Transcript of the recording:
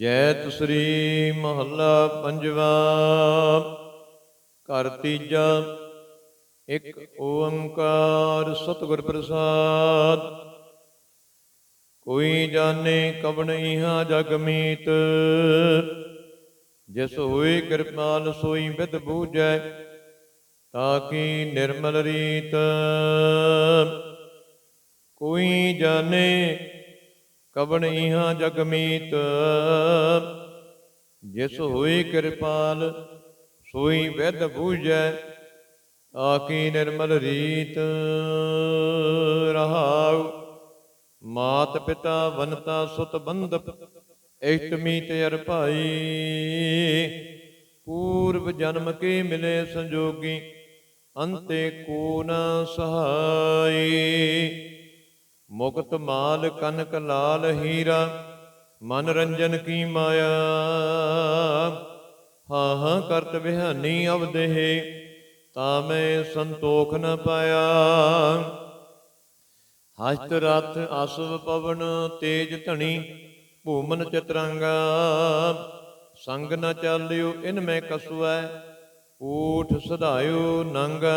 ਜੈ ਸ੍ਰੀ ਮਹੱਲਾ ਪੰਜਵਾ, ਘਰ ਤੀਜਾ, ਇੱਕ ਓੰਕਾਰ ਸਤਿਗੁਰ ਪ੍ਰਸਾਦ। ਕੋਈ ਜਾਣੇ ਕਵਣ ਇਹਾ ਜਗ ਮੀਤ, ਜਿਸ ਹੋਏ ਕਿਰਪਾਲ ਸੋਈ ਵਿਦ ਬੂਝੈ ਤਾਕੀ ਨਿਰਮਲ ਰੀਤ। ਕੋਈ ਜਾਣੇ ਕਵਣ ਇਹਾ ਜਗਮੀਤ ਜਿਸ ਹੋਈ ਕਿਰਪਾਲ, ਸੋਈ ਵਿਦ ਬੂਝੈ ਆਕੀ ਨਿਰਮਲ ਰੀਤ। ਰਹਾਉ, ਮਾਤ ਪਿਤਾ ਵਨਤਾ ਸੁਤ ਬੰਧਪ, ਇਸ਼ਟ ਮੀਤ ਅਰ ਭਾਈ। ਪੂਰਵ ਜਨਮ ਕੇ ਮਿਲੇ ਸੰਜੋਗੀ, ਅੰਤੇ ਕੋ ਨ ਸਹਾਈ। ਮੁਕਤ ਮਾਲ ਕਨਕ ਲਾਲ ਹੀਰਾ ਮਨ ਰੰਜਨ ਕੀ ਮਾਇਆ? ਹਾਂ ਹਾਂ, ਕਰਤ ਬਿਹਾਨੀ ਅਵਦੇਹ, ਤਾਂ ਮੈਂ ਸੰਤੋਖ ਨ ਪਾਇਆ। ਹਸਤ ਰਥ ਅਸਵ ਪਵਨ ਤੇਜ ਧਣੀ, ਭੂਮਨ ਚਤਰੰਗਾ। ਸੰਗ ਨ ਚਾਲਿਓ, ਇਨ ਮੈਂ ਕਸੁਐ, ਊਠ ਸਧਾਇਓ ਨੰਗਾ।